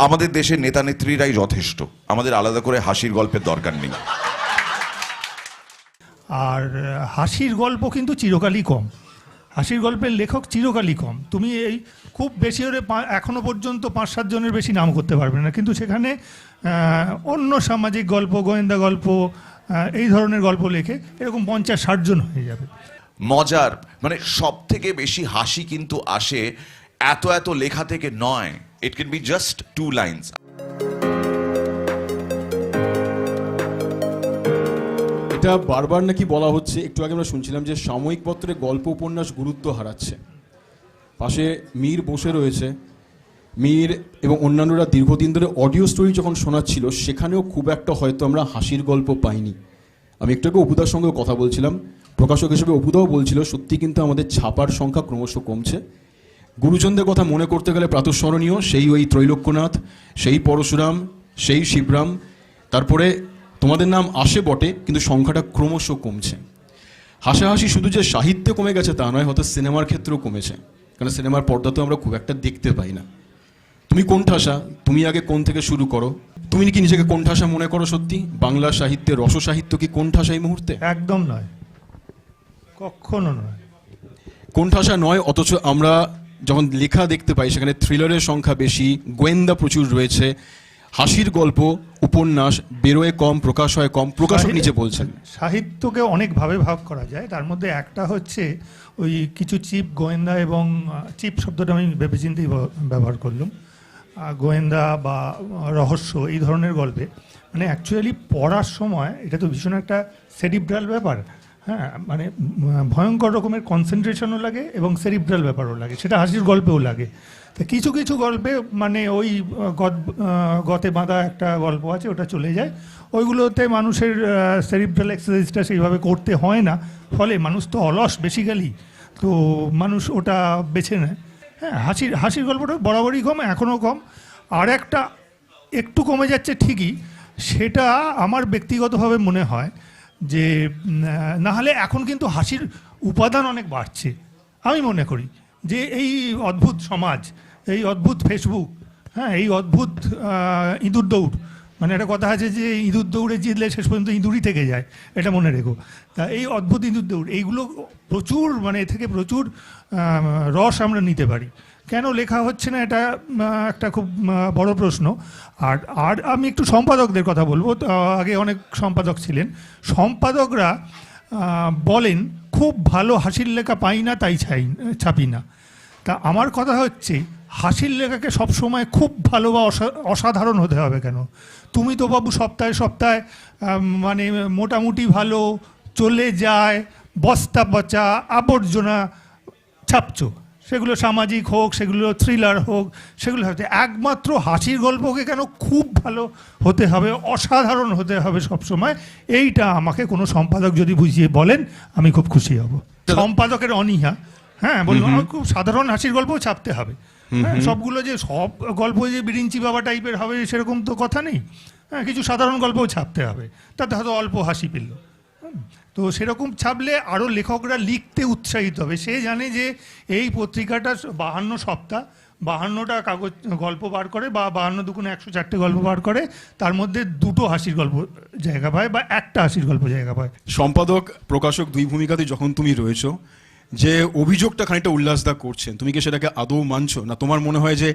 আমাদের দেশের নেতা নেত্রীরাই যথেষ্ট। আমাদের আলাদা করে হাসির গল্পের দরকার নেই। আর হাসির গল্প কিন্তু চিরকালই কম। হাসির গল্পের লেখক চিরকালই কম। তুমি এই খুব বেশি হলে পা- এখনও পর্যন্ত পাঁচ সাত জনের বেশি নাম করতে পারবে না। কিন্তু সেখানে অন্য সামাজিক গল্প গোয়েন্দা গল্প এই ধরনের গল্প লেখে এরকম পঞ্চাশ ষাট জন হয়ে যাবে। মজার মানে সব থেকে বেশি হাসি কিন্তু আসে এত এত লেখা থেকে নয়। It can be just two lines এটা বারবার নাকি বলা হচ্ছে, একটু আগে আমরা শুনছিলাম যে সাময়িক পত্রে গল্প উপন্যাস গুরুত্ব হারাচ্ছে। পাশে মীর বসে রয়েছে। মীর এবং অন্যান্যরা দীর্ঘদিন ধরে অডিও স্টোরি যখন শোনাচ্ছিল, সেখানেও খুব একটা হয়তো আমরা হাসির গল্প পাইনি। আমি একটু আগে অপুদার সঙ্গে কথা বলছিলাম। প্রকাশক হিসেবে অপুদাও বলছিল, সত্যি কিন্তু আমাদের ছাপার সংখ্যা ক্রমশ কমছে। গুরুজনদের কথা মনে করতে গেলে প্রাতঃস্মরণীয়। সেই ওই ত্রৈলোক্যনাথ সেই পরশুরাম সেই শিবরাম তারপরে তোমাদের নাম আসে বটে কিন্তু সংখ্যাটা ক্রমশ কমছে। হাসাহাসি শুধু যে সাহিত্যে কমে গেছে তা নয় হয়তো সিনেমার ক্ষেত্রেও কমেছে। কারণ সিনেমার পর্দা তো আমরা খুব একটা দেখতে পাই না। তুমি কোন ঠাসা? তুমি আগে কোন থেকে শুরু করো? তুমি কি নিজেকে কোন ঠাসা মনে করো সত্যি? বাংলা সাহিত্যে রস সাহিত্য কি কোন ঠাসা এই মুহূর্তে? একদম নয়। কখনো নয়। কোণঠাসা নয় অথচ আমরা যখন লেখা দেখতে পাই সেখানে থ্রিলারের সংখ্যা বেশি গোয়েন্দা প্রচুর রয়েছে। হাসির গল্প উপন্যাস বেরোয় কম প্রকাশ হয় কম প্রকাশক নিচে বলছেন। সাহিত্যকে অনেকভাবে ভাগ করা যায়। তার মধ্যে একটা হচ্ছে ওই কিছু চিপ গোয়েন্দা এবং চিপ শব্দটা আমি ভেবেচিন্তেই ব্যবহার করলাম। গোয়েন্দা বা রহস্য এই ধরনের গল্পে। মানে অ্যাকচুয়ালি পড়ার সময় এটা তো ভীষণ একটা সেরিব্রাল ব্যাপার। হ্যাঁ মানে ভয়ঙ্কর রকমের কনসেন্ট্রেশনও লাগে এবং সেরিব্রাল ব্যাপারও লাগে। সেটা হাসির গল্পেও লাগে। তা কিছু কিছু গল্পে মানে ওই গদ গতে বাঁধা একটা গল্প আছে, ওটা চলে যায়। ওইগুলোতে মানুষের সেরিব্রাল এক্সারসাইজটা সেইভাবে করতে হয় না। ফলে মানুষ তো অলস বেসিক্যালি তো মানুষ ওটা বেছে নেয়। হ্যাঁ হাসির হাসির গল্পটা বরাবরই কম, এখনও কম। আর একটা একটু কমে যাচ্ছে ঠিকই। সেটা আমার ব্যক্তিগতভাবে মনে হয় যে না হলে এখন কিন্তু হাসির উপাদান অনেক বাড়ছে। আমি মনে করি যে এই অদ্ভুত সমাজ, এই অদ্ভুত ফেসবুক হ্যাঁ এই অদ্ভুত ইঁদুর দৌড় মানে একটা কথা আছে যে ইঁদুর দৌড়ে জিতলে শেষ পর্যন্ত ইঁদুরই থেকে যায়, এটা মনে রেখো। তা এই অদ্ভুত ইঁদুর দৌড়, এইগুলো প্রচুর মানে এ থেকে প্রচুর রস আমরা নিতে পারি। কেন লেখা হচ্ছে না এটা একটা খুব বড় প্রশ্ন। আর আর আমি একটু সম্পাদকদের কথা বলব। আগে অনেক সম্পাদক ছিলেন। সম্পাদকরা বলেন, খুব ভালো হাসির লেখা পাই না, তাই চাই ছাপি না। তা আমার কথা হচ্ছে, হাসির লেখাকে সবসময় খুব ভালো বা অসা- অসাধারণ হতে হবে কেন? তুমি তো বাবু সপ্তাহে সপ্তাহে মানে মোটামুটি ভালো, চলে যায়, বস্তা পচা, আবর্জনা ছাপছো। সেগুলো সামাজিক হোক সেগুলো থ্রিলার হোক সেগুলো হতে একমাত্র হাসির গল্পকে কেন খুব ভালো হতে হবে অসাধারণ হতে হবে সবসময় এইটা আমাকে কোনো সম্পাদক যদি বুঝিয়ে বলেন আমি খুব খুশি হব। সম্পাদকের অনীহা হ্যাঁ বলব আমার খুব সাধারণ হাসির গল্পও ছাপতে হবে। হ্যাঁ সবগুলো যে সব গল্প যে বিরিঞ্চি বাবা টাইপের হবে সেরকম তো কথা নেই। হ্যাঁ কিছু সাধারণ গল্পও ছাপতে হবে তাতে হয়তো অল্প হাসি পেল। হুম, তো সেরকম ছাপলে আরও লেখকরা লিখতে উৎসাহিত হবে। সে জানে যে এই পত্রিকাটা বাহান্ন সপ্তাহ, বাহান্নটা কাগজ, গল্প বার করে বা বাহান্ন দুগুণে একশো চারটে গল্প বার করে, তার মধ্যে দুটো হাসির গল্প জায়গা পায় বা একটা হাসির গল্প জায়গা পায়। সম্পাদক, প্রকাশক দুই ভূমিকাতে যখন তুমি রয়েছো, যে অভিযোগটা খানিকটা উল্লাসদা করছেন, তুমি কি সেটাকে আদৌ মানছো? না তোমার মনে হয় যে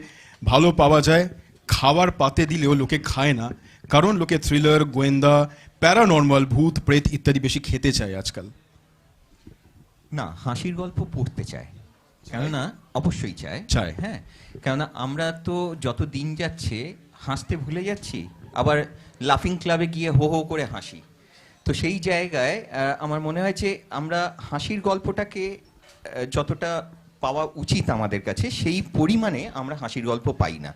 ভালো পাওয়া যায় খাবার পাতে দিলেও লোকে খায় না? কারণ লোকে থ্রিলার গোয়েন্দা প্যারানর্মাল ভূত প্রেত ইত্যাদি বেশি খেতে চায় আজকাল। না হাসির গল্প পড়তে চায়। কেননা অবশ্যই চায়। চায়। হ্যাঁ কেননা আমরা তো যত দিন যাচ্ছে হাসতে ভুলে যাচ্ছি আবার লাফিং ক্লাবে গিয়ে হো হো করে হাসি। তো সেই জায়গায় আমার মনে হয় যে আমরা হাসির গল্পটাকে যতটা পাওয়া উচিত আমাদের কাছে সেই পরিমাণে আমরা হাসির গল্প পাই না।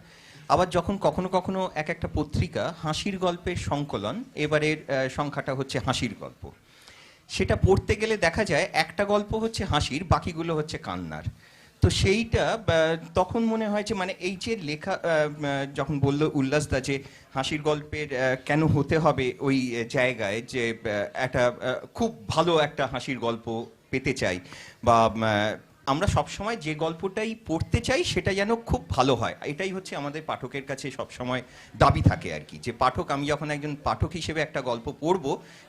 আবার যখন কখনো কখনো এক একটা পত্রিকা হাসির গল্পের সংকলন, এবারের সংখ্যাটা হচ্ছে হাসির গল্প। সেটা পড়তে গেলে দেখা যায় একটা গল্প হচ্ছে হাসির, বাকিগুলো হচ্ছে কান্নার। তো সেইটা তখন মনে হয় যে মানে এই যে লেখা যখন বলল উল্লাসদা যে হাসির গল্পের কেন হতে হবে ওই জায়গায় যে একটা খুব ভালো একটা হাসির গল্প পেতে চাই, বা আমরা সবসময় যে গল্পটাই পড়তে চাই, সেটা যেন খুব ভালো হয়। এটাই হচ্ছে আমাদের পাঠকের কাছে সবসময় দাবি থাকে আর কি, যে পাঠক, আমি যখন একজন পাঠক হিসেবে একটা গল্প পড়ব,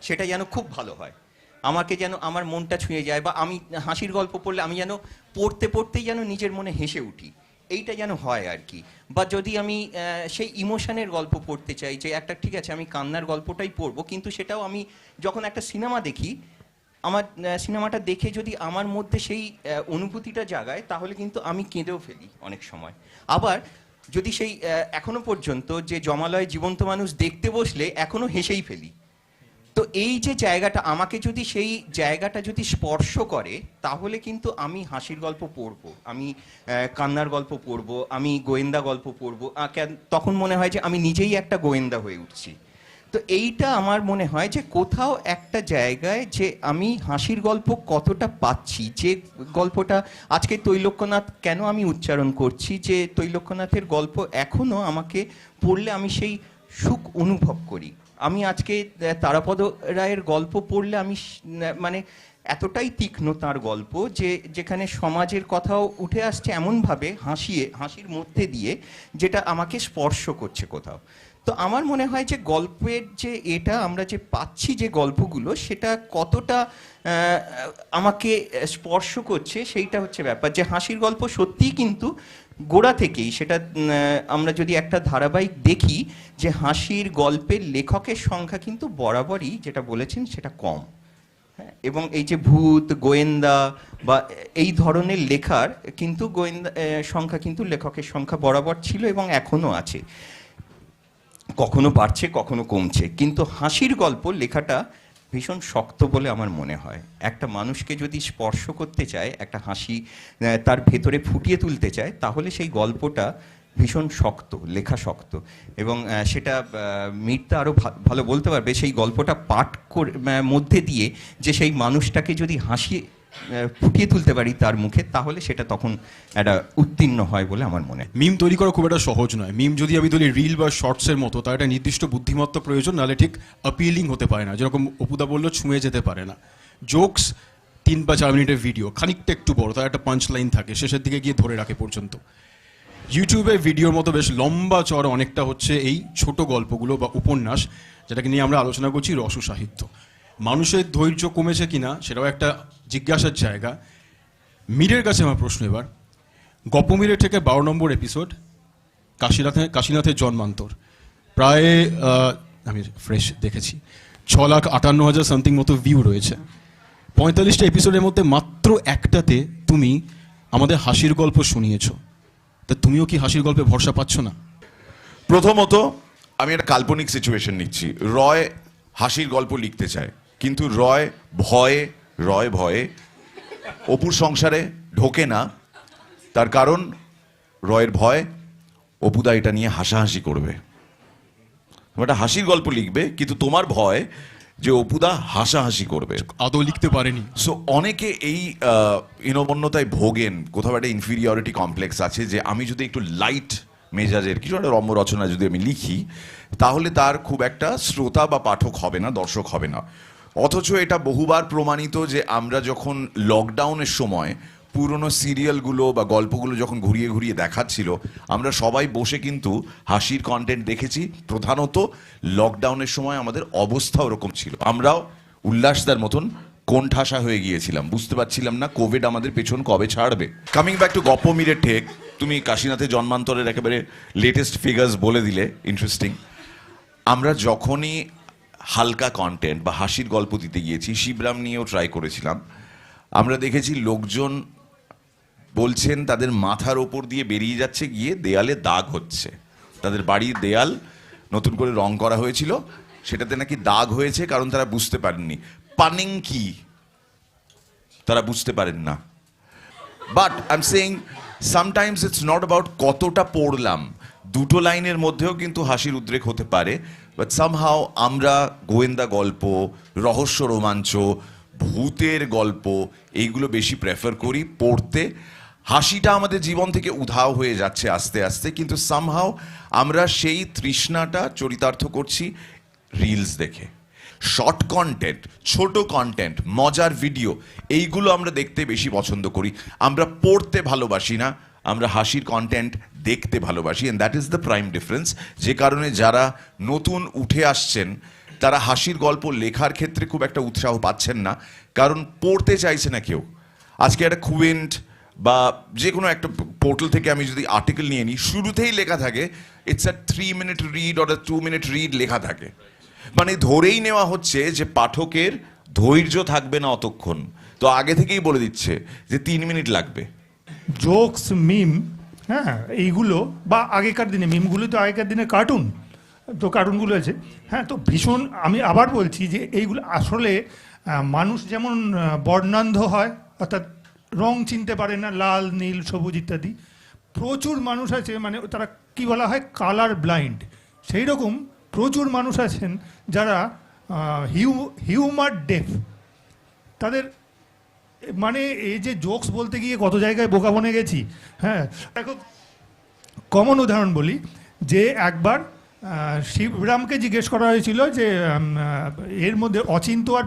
সেটা যেন খুব ভালো হয়। আমাকে যেন আমার মনটা ছুঁয়ে যায় বা আমি হাসির গল্প পড়লে আমি যেন পড়তে পড়তেই যেন নিজের মনে হেসে উঠি। এইটা যেন হয় আর কি। বা যদি আমি সেই ইমোশনের গল্প পড়তে চাই, যে একটা, ঠিক আছে, আমি কান্নার গল্পটাই পড়ব, কিন্তু সেটাও আমি যখন একটা সিনেমা দেখি আমার সিনেমাটা দেখে যদি আমার মধ্যে সেই অনুভূতিটা জাগায়, তাহলে কিন্তু আমি কেঁদেও ফেলি অনেক সময়। আবার যদি সেই এখনও পর্যন্ত যে জমালয় জীবন্ত মানুষ দেখতে বসলে, এখনও হেসেই ফেলি। তো এই যে জায়গাটা, আমাকে যদি সেই জায়গাটা যদি স্পর্শ করে, তাহলে কিন্তু আমি হাসির গল্প পড়ব, আমি কান্নার গল্প পড়ব, আমি গোয়েন্দা গল্প পড়ব। তখন মনে হয় যে আমি নিজেই একটা গোয়েন্দা হয়ে উঠছি। তো এইটা আমার মনে হয় যে কোথাও একটা জায়গায় যে আমি হাসির গল্প কতটা পাচ্ছি, যে গল্পটা আজকে তৈলক্যনাথ কেন আমি উচ্চারণ করছি, যে তৈলক্যনাথের গল্প এখনও আমাকে পড়লে আমি সেই সুখ অনুভব করি। আমি আজকে তারাপদ রায়ের গল্প পড়লে আমি মানে এতটাই তীক্ষ্ণ তার গল্প যে যেখানে সমাজের কথাও উঠে আসছে এমনভাবে হাসিয়ে, হাসির মধ্যে দিয়ে, যেটা আমাকে স্পর্শ করছে কোথাও। তো আমার মনে হয় যে গল্পের যে এটা আমরা যে পাচ্ছি যে গল্পগুলো সেটা কতটা আমাকে স্পর্শ করছে সেইটা হচ্ছে ব্যাপার যে হাসির গল্প সত্যিই কিন্তু গোড়া থেকেই সেটা আমরা যদি একটা ধারাবাহিক দেখি যে হাসির গল্পের লেখকের সংখ্যা কিন্তু বরাবরই যেটা বলেছেন সেটা কম। হ্যাঁ, এবং এই যে ভূত গোয়েন্দা বা এই ধরনের লেখার কিন্তু গোয়েন্দা সংখ্যা কিন্তু লেখকের সংখ্যা বরাবর ছিল এবং এখনও আছে। কখনো বাড়ছে, কখনো কমছে। কিন্তু হাসির গল্প লেখাটা ভীষণ শক্ত বলে আমার মনে হয়। একটা মানুষকে যদি স্পর্শ করতে চায়, একটা হাসি তার ভেতরে ফুটিয়ে তুলতে চায়, তাহলে সেই গল্পটা ভীষণ শক্ত, লেখা শক্ত। এবং সেটা মিরটা আরও ভালো বলতে পারবে, সেই গল্পটা পাঠ করে মধ্যে দিয়ে যে সেই মানুষটাকে যদি হাসি ফুটিয়ে তুলতে পারি তার মুখে, তাহলে সেটা তখন একটা উত্তীর্ণ হয় বলে আমার মনে হয়। মিম তৈরি করা খুব একটা সহজ নয়। মিম যদি আমি বলি রিল বা শর্টসের মতো, তার একটা নির্দিষ্ট বুদ্ধিমত্তা প্রয়োজন, নাহলে ঠিক আপিলিং হতে পারে না। যেরকম অপুদা বলল, ছুঁয়ে যেতে পারে না। জোকস তিন বা চার মিনিটের ভিডিও খানিকটা একটু বড়, তার একটা পাঞ্চ লাইন থাকে, শেষের দিকে গিয়ে ধরে রাখে পর্যন্ত। ইউটিউবে ভিডিওর মতো বেশ লম্বা চড় অনেকটা হচ্ছে এই ছোট গল্পগুলো বা উপন্যাস, যেটাকে নিয়ে আমরা আলোচনা করছি রস সাহিত্য মানুষের ধৈর্য কমেছে কিনা, সেটাও একটা জিজ্ঞাসার জায়গা। মীরের কাছে আমার প্রশ্ন এবার। গপ গপমীরের থেকে বারো নম্বর এপিসোড কাশীনাথে, কাশীনাথের জন্মান্তর। প্রায় আমি ফ্রেশ দেখেছি। ছ লাখ আটান্ন হাজার সামথিং মতো ভিউ রয়েছে। পঁয়তাল্লিশটা এপিসোডের মধ্যে মাত্র একটাতে তুমি আমাদের হাসির গল্প শুনিয়েছ। তা তুমিও কি হাসির গল্পে ভরসা পাচ্ছ না? প্রথমত, আমি একটা কাল্পনিক সিচুয়েশন নিচ্ছি। রয় হাসির গল্প লিখতে চায়, কিন্তু রয় ভয়ে রয় ভয়ে অপুর সংসারে ঢোকে না তার কারণ রয়ের ভয় অপুদা এটা নিয়ে হাসাহাসি করবে। একটা হাসির গল্প লিখবে কিন্তু তোমার ভয় যে অপুদা হাসাহাসি করবে। আদৌ লিখতে পারেনি। সো অনেকে এই আহ, হীনমন্যতায় ভোগেন কোথাও একটা ইনফিরিয়রিটি কমপ্লেক্স আছে যে আমি যদি একটু লাইট মেজাজের কিছু একটা রম্য রচনা যদি আমি লিখি তাহলে তার খুব একটা শ্রোতা বা পাঠক হবে না দর্শক হবে না। অথচ এটা বহুবার প্রমাণিত যে আমরা যখন লকডাউনের সময় পুরনো সিরিয়ালগুলো বা গল্পগুলো যখন ঘুরিয়ে ঘুরিয়ে দেখাচ্ছিল, আমরা সবাই বসে কিন্তু হাসির কন্টেন্ট দেখেছি। প্রধানত লকডাউনের সময় আমাদের অবস্থা ওরকম ছিল। আমরাও উল্লাসদার মতন কোণঠাসা হয়ে গিয়েছিলাম। বুঝতে পারছিলাম না কোভিড আমাদের পেছন কবে ছাড়বে। কামিং ব্যাক টু গপ্পমীরের ঠেক তুমি কাশীনাথের জন্মান্তরের একেবারে লেটেস্ট ফিগার্স বলে দিলে ইন্টারেস্টিং আমরা যখনই হালকা কন্টেন্ট বা হাসির গল্প দিতে গিয়েছি, শিবরাম নিয়েও ট্রাই করেছিলাম। আমরা দেখেছি লোকজন বলছেন, তাদের মাথার ওপর দিয়ে বেরিয়ে যাচ্ছে, গিয়ে দেয়ালে দাগ হচ্ছে। তাদের বাড়ির দেয়াল নতুন করে রং করা হয়েছিল। সেটাতে নাকি দাগ হয়েছে, কারণ তারা বুঝতে পারেননি। পানিং কি তারা বুঝতে পারেন না। But I am saying sometimes it's not about কতটা পড়লাম। দুটো লাইনের মধ্যেও কিন্তু হাসির উদ্রেক হতে পারে। বাট সামহাও আমরা গোয়েন্দা গল্প, রহস্য রোমাঞ্চ, ভূতের গল্প, এইগুলো বেশি প্রেফার করি পড়তে। হাসিটা আমাদের জীবন থেকে উধাও হয়ে যাচ্ছে আস্তে আস্তে, কিন্তু সামহাও আমরা সেই তৃষ্ণাটা চরিতার্থ করছি রিলস দেখে। শর্ট কন্টেন্ট ছোট কন্টেন্ট মজার ভিডিও এইগুলো আমরা দেখতে বেশি পছন্দ করি। আমরা পড়তে ভালোবাসি না আমরা হাসির কন্টেন্ট দেখতে ভালোবাসি and that is the prime difference যে কারণে যারা নতুন উঠে আসছেন, তারা হাসির গল্প লেখার ক্ষেত্রে খুব একটা উৎসাহ পাচ্ছেন না, কারণ পড়তে চাইছে না কেউ। আজকে একটা কুইন্ট বা যে কোনো একটা পোর্টাল থেকে আমি যদি আর্টিকেল নিয়ে নিই, শুরুতেই লেখা থাকে it's a three minute read or two minute read লেখা থাকে। মানে ধরেই নেওয়া হচ্ছে যে পাঠকের ধৈর্য থাকবে না অতক্ষণ। তো আগে থেকেই বলে দিচ্ছে যে তিন মিনিট লাগবে। জোকস মিম হ্যাঁ এইগুলো, বা আগেকার দিনে মিমগুলো তো আগেকার দিনে কার্টুন তো কার্টুনগুলো আছে। হ্যাঁ তো ভীষণ, আমি আবার বলছি যে এইগুলো আসলে মানুষ যেমন বর্ণান্ধ হয়, অর্থাৎ রং চিনতে পারে না, লাল, নীল, সবুজ ইত্যাদি, প্রচুর মানুষ আছে মানে তারা কি বলা হয় কালার ব্লাইন্ড সেই রকম প্রচুর মানুষ আছেন যারা হিউ হিউমার ডেফ তাদের মানে এই যে জোকস বলতে গিয়ে কত জায়গায় বোকা বনে গেছি হ্যাঁ? এখন কমন উদাহরণ বলি, যে একবার শিবরামকে জিজ্ঞেস করা হয়েছিল যে এর মধ্যে অচিন্ত আর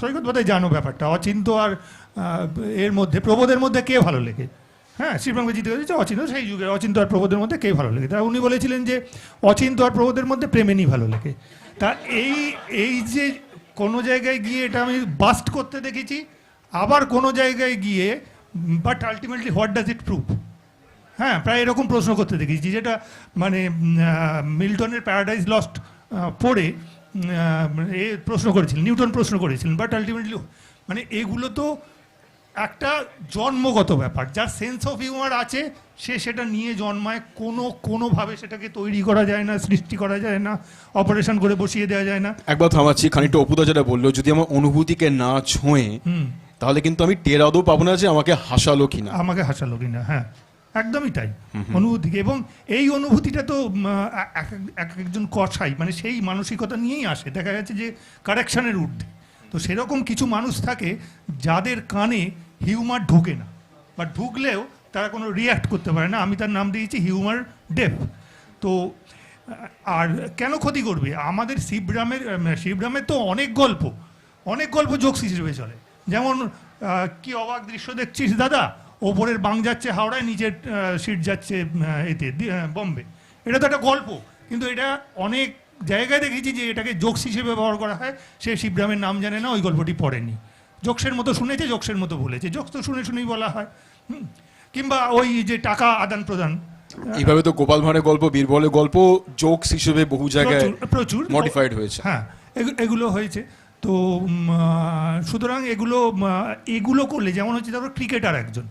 সৈকত বোধহয় জানো ব্যাপারটা, অচিন্ত আর এর মধ্যে, প্রবোধের মধ্যে কে ভালো লেগে? হ্যাঁ শিবরামকে জিজ্ঞেস করেছে অচিন্ত সেই যুগে, অচিন্ত আর প্রবোধের মধ্যে কে ভালো লেগে? তা উনি বলেছিলেন যে, অচিন্ত আর প্রবোধের মধ্যে প্রেমেনই ভালো লেগে। তা এই এই যে কোনো জায়গায় গিয়ে এটা আমি বাস্ট করতে দেখেছি, আবার কোনো জায়গায় গিয়ে but ultimately what does it prove হ্যাঁ প্রায় এরকম প্রশ্ন করতে দেখেছি, যেটা মানে মিল্টনের প্যারাডাইজ লস্ট পড়ে এ প্রশ্ন করেছিলেন, নিউটন প্রশ্ন করেছিলেন বাট আলটিমেটলি মানে এগুলো তো একটা জন্মগত ব্যাপার যার সেন্স অফ হিউমার আছে সে সেটা নিয়ে জন্মায় কোনো কোনোভাবে সেটাকে তৈরি করা যায় না সৃষ্টি করা যায় না অপারেশন করে বসিয়ে দেওয়া যায় না। একবার থামাচ্ছি খানিকটা অপুদা যেটা বলল যদি আমার অনুভূতিকে না ছোঁয়ে তাহলে কিন্তু আমি টের আদৌ পাবো না যে আমাকে হাসালো কিনা। আমাকে হাসালো কিনা হ্যাঁ একদমই তাই অনুভূতি এবং এই অনুভূতিটা তো এক একজন কষাই মানে সেই মানসিকতা নিয়েই আসে দেখা যাচ্ছে যে কারেকশনের ঊর্ধ্বে। তো সেরকম কিছু মানুষ থাকে যাদের কানে হিউমার ঢোকে না। বা ঢুকলেও তারা কোনো রিয়্যাক্ট করতে পারে না। আমি তার নাম দিয়েছি হিউমার ডেফ। তো আর কেন ক্ষতি করবে? আমাদের শিবরামের শিবরামের তো অনেক গল্প। অনেক গল্প জোকস হিসেবে চলে। যেমন কি অবাক দৃশ্য দেখছিস দাদা? ওপরের বাং যাচ্ছে হাওড়ায়, নিচের সিট যাচ্ছে এতে বম্বে। এটা তো একটা গল্প। কিন্তু এটা অনেক জায়গায় দেখেছি যে এটাকে জোকস হিসেবে ব্যবহার করা হয়। সে শিবরামের নাম জানে না, ওই গল্পটি পড়েনি। জোকসের মতো শুনেছে জোকসের মতো বলেছে। জোকস তো শুনে শুনেই বলা হয়। কিংবা ওই যে টাকা আদান প্রদান। এইভাবে তো গোপাল ভাঁড়ের গল্প বীরবলের গল্প জোকস হিসেবে বহু জায়গায় প্রচুর। প্রচুর মডিফাইড হয়েছে। হ্যাঁ এগুলো হয়েছে। তো সুতরাং এগুলো এগুলো করলে যেমন হচ্ছে ধরো ক্রিকেটার একজন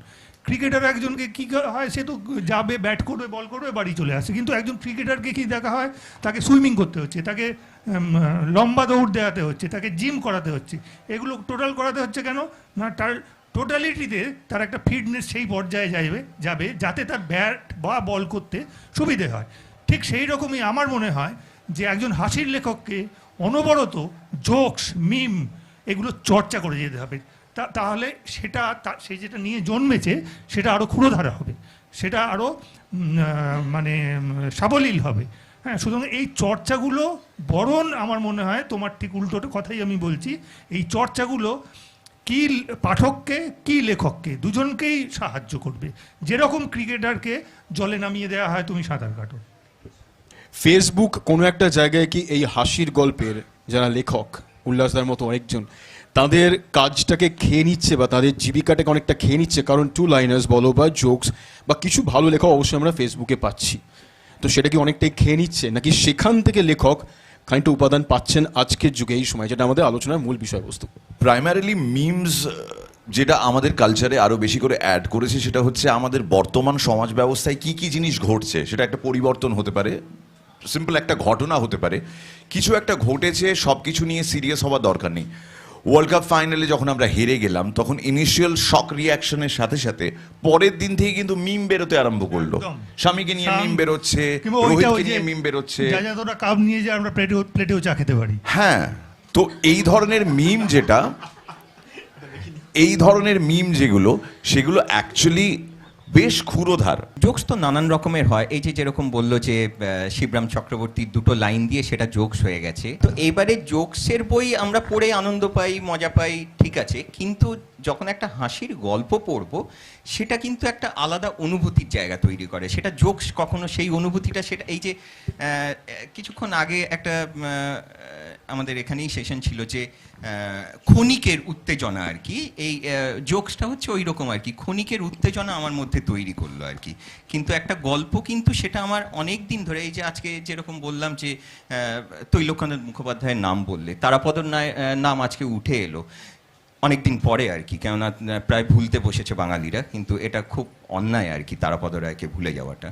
ক্রিকেটার একজনকে কী হয়, সে তো যাবে ব্যাট করবে বল করবে, বাড়ি চলে আসে। কিন্তু একজন ক্রিকেটারকে কি দেখা হয়? তাকে সুইমিং করতে হচ্ছে, তাকে লম্বা দৌড় দেওয়াতে হচ্ছে, তাকে জিম করাতে হচ্ছে। এগুলো টোটাল করাতে হচ্ছে কেন? না, তার টোটালিটিতে তার একটা ফিটনেস সেই পর্যায়ে যাবে যাবে, যাতে তার ব্যাট বা বল করতে সুবিধে হয়। ঠিক সেই রকমই আমার মনে হয় যে একজন হাসির লেখককে অনবরত জোকস মিম এগুলো চর্চা করে যেতে হবে। তাহলে সেটা সে যেটা নিয়ে জন্মেছে, সেটা আরও ক্ষুরোধারা হবে। সেটা আরও মানে সাবলীল হবে। হ্যাঁ সুতরাং এই চর্চাগুলো, বরণ আমার মনে হয় তোমার ঠিক উল্টোটা কথাই আমি বলছি, এই চর্চাগুলো কি পাঠককে, কি লেখককে, দুজনকেই সাহায্য করবে। যেরকম ক্রিকেটারকে জলে নামিয়ে দেওয়া হয়, তুমি সাঁতার কাটো। ফেসবুক কোনো একটা জায়গায় কি এই হাসির গল্পের, যারা লেখক, উল্লাসদার মতো অনেকজন তাদের কাজটাকে খেয়ে নিচ্ছে বা তাদের জীবিকাটাকে অনেকটা খেয়ে নিচ্ছে, কারণ টু লাইনার্স বলো বা জোকস বা কিছু ভালো লেখা অবশ্যই আমরা ফেসবুকে পাচ্ছি। তো সেটা কি অনেকটাই খেয়ে নিচ্ছে? নাকি সেখান থেকে লেখক খানিকটা উপাদান পাচ্ছেন আজকের যুগে এই সময়? যেটা আমাদের আলোচনার মূল বিষয়বস্তু। প্রাইমারিলি মিমস যেটা আমাদের কালচারে আরও বেশি করে অ্যাড করেছে, সেটা হচ্ছে আমাদের বর্তমান সমাজ ব্যবস্থায় কি কি জিনিস ঘটছে? সেটা একটা পরিবর্তন হতে পারে সিম্পল একটা ঘটনা হতে পারে। কিছু একটা ঘটেছে সব কিছু নিয়ে সিরিয়াস হওয়ার দরকার নেই। ওয়ার্ল্ড কাপ ফাইনালে যখন আমরা হেরে গেলাম তখন ইনিশিয়াল শক রিয়াকশনের সাথে সাথে পরের দিন থেকে কিন্তু মিম বেরোতে আরম্ভ করল। স্বামীকে নিয়ে মিম বেরোচ্ছে রোহিতকে নিয়ে মিম বেরোচ্ছে। তোরা কাপ নিয়ে যে আমরা প্লেটে প্লেটেও চা খেতে পারি। হ্যাঁ তো এই ধরনের মিম যেটা এই ধরনের মিম যেগুলো সেগুলো অ্যাকচুয়ালি বেশ ক্ষুরোধার। জোকস তো নানান রকমের হয়। এই যে যেরকম বলল যে শিবরাম চক্রবর্তীর দুটো লাইন দিয়ে সেটা জোকস হয়ে গেছে। তো এবারে জোকসের বই আমরা পড়ে আনন্দ পাই, মজা পাই, ঠিক আছে। কিন্তু যখন একটা হাসির গল্প পড়ব সেটা কিন্তু একটা আলাদা অনুভূতির জায়গা তৈরি করে। সেটা জোকস কখনো সেই অনুভূতিটা সেটা এই যে কিছুক্ষণ আগে একটা আমাদের এখানেই সেশন ছিল যে ক্ষণিকের উত্তেজনা আর কি। এই জোকসটা হচ্ছে ওই রকম আর কি। ক্ষণিকের উত্তেজনা আমার মধ্যে তৈরি করল আর কি। কিন্তু একটা গল্প কিন্তু সেটা আমার অনেক দিন ধরে এই যে আজকে যেরকম বললাম যে আহ, তৈলকানন্দ মুখোপাধ্যায়ের নাম বললে তারাপদর নাম আজকে উঠে এলো। অনেকদিন পরে আর কি কেননা প্রায় ভুলতে বসেছে বাঙালিরা কিন্তু এটা খুব অন্যায় আর কি তারাপদ রায়কে ভুলে যাওয়াটা।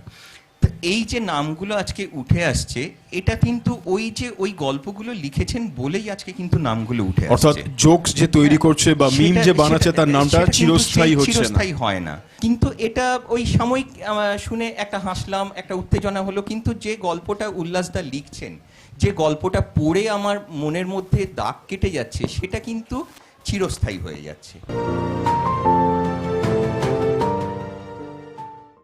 তো এই যে নামগুলো আজকে উঠে আসছে এটা কিন্তু ওই যে ওই গল্পগুলো লিখেছেন বলেই আজকে কিন্তু নামগুলো উঠে অর্থাৎ জোকস যে তৈরি করছে বা মিম যে বানাচ্ছে তার নামটা চিরস্থায়ী হচ্ছে না। চিরস্থায়ী হয় না। কিন্তু এটা ওই সাময়িক শুনে একটা হাসলাম একটা উত্তেজনা হলো কিন্তু যে গল্পটা উল্লাসদা লিখছেন যে গল্পটা পড়ে আমার মনের মধ্যে দাগ কেটে যাচ্ছে সেটা কিন্তু চিরস্থায়ী হয়ে যাচ্ছে।